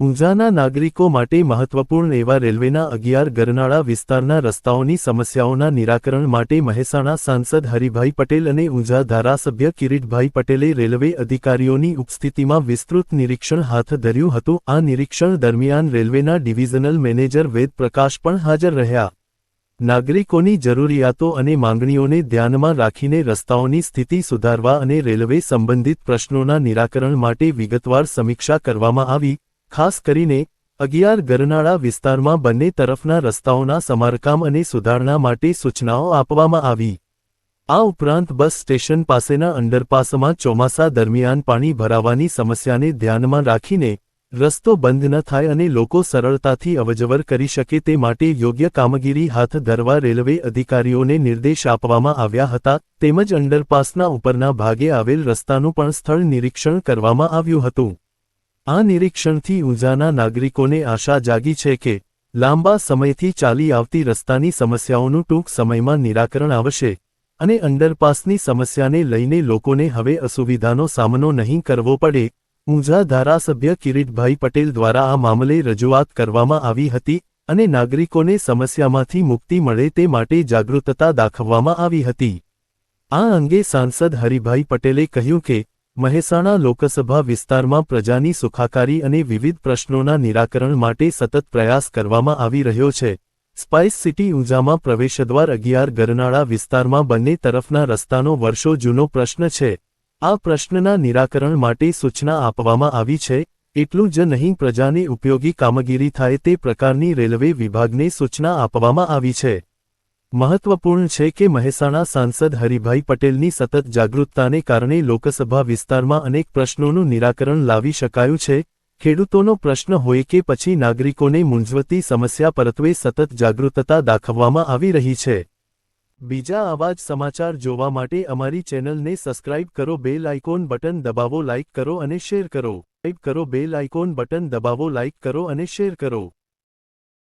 ઊંઝાના નાગરિકો માટે મહત્વપૂર્ણ એવા રેલવેના અગિયાર ગરનાળા વિસ્તારના રસ્તાઓની સમસ્યાઓના નિરાકરણ માટે મહેસાણા સાંસદ હરિભાઈ પટેલ અને ઊંઝા ધારાસભ્ય કિરીટભાઈ પટેલે રેલવે અધિકારીઓની ઉપસ્થિતિમાં વિસ્તૃત નિરીક્ષણ હાથ ધર્યું હતું. આ નિરીક્ષણ દરમિયાન રેલવેના ડિવિઝનલ મેનેજર વેદ પ્રકાશ પણ હાજર રહ્યા. નાગરિકોની જરૂરિયાતો અને માંગણીઓને ધ્યાનમાં રાખીને રસ્તાઓની સ્થિતિ સુધારવા અને રેલવે સંબંધિત પ્રશ્નોના નિરાકરણ માટે વિગતવાર સમીક્ષા કરવામાં આવી. ખાસ કરીને અગિયાર ગરનાળા વિસ્તારમાં બંને તરફના રસ્તાઓના સમારકામ અને સુધારણા માટે સૂચનાઓ આપવામાં આવી. આ ઉપરાંત બસ સ્ટેશન પાસેના અંડરપાસમાં ચોમાસા દરમિયાન પાણી ભરાવાની સમસ્યાને ધ્યાનમાં રાખીને રસ્તો બંધ ન થાય અને લોકો સરળતાથી અવજવર કરી શકે તે માટે યોગ્ય કામગીરી હાથ ધરવા રેલવે અધિકારીઓને નિર્દેશ આપવામાં આવ્યા હતા, તેમજ અંડરપાસના ઉપરના ભાગે આવેલ રસ્તાનું પણ સ્થળ નિરીક્ષણ કરવામાં આવ્યું હતું. આ નિરીક્ષણથી ઊંઝાના નાગરિકોને આશા જાગી છે કે લાંબા સમયથી ચાલી આવતી રસ્તાની સમસ્યાઓનું ટૂંક સમયમાં નિરાકરણ આવશે અને અંડરપાસની સમસ્યાને લઈને લોકોને હવે અસુવિધાનો સામનો નહીં કરવો પડે. ઊંઝા ધારાસભ્ય કિરીટભાઈ પટેલ દ્વારા આ મામલે રજૂઆત કરવામાં આવી હતી અને નાગરિકોને સમસ્યામાંથી મુક્તિ મળે તે માટે જાગૃતતા દાખવવામાં આવી હતી. આ અંગે સાંસદ હરિભાઈ પટેલે કહ્યું કે મહેસાણા લોકસભા વિસ્તારમાં પ્રજાની સુખાકારી અને વિવિધ પ્રશ્નોના નિરાકરણ માટે સતત પ્રયાસ કરવામાં આવી રહ્યો છે. સ્પાઇસ સિટી ઊંઝામાં પ્રવેશદ્વાર અગિયાર ગરનાળા વિસ્તારમાં બંને તરફના રસ્તાનો વર્ષો જૂનો પ્રશ્ન છે. આ પ્રશ્નના નિરાકરણ માટે સૂચના આપવામાં આવી છે. એટલું જ નહીં, પ્રજાને ઉપયોગી કામગીરી થાય તે પ્રકારની રેલવે વિભાગને સૂચના આપવામાં આવી છે. મહત્વપૂર્ણ છે કે મહેસાણા સાંસદ હરિભાઈ પટેલની સતત જાગૃતતાને કારણે લોકસભા વિસ્તારમાં અનેક પ્રશ્નોનું નિરાકરણ લાવી શકાયું છે. ખેડૂતોનો પ્રશ્ન હોય કે પછી નાગરિકોને મૂંઝવતી સમસ્યા પરત્વે સતત જાગૃતતા દાખવવામાં આવી રહી છે. બીજા આવા જ સમાચાર જોવા માટે અમારી ચેનલને સબસ્ક્રાઇબ કરો, બેલ આઇકોન બટન દબાવો, લાઇક કરો અને શેર કરો. ટાઈપ કરો, બેલ આઇકોન બટન દબાવો, લાઇક કરો અને શેર કરો.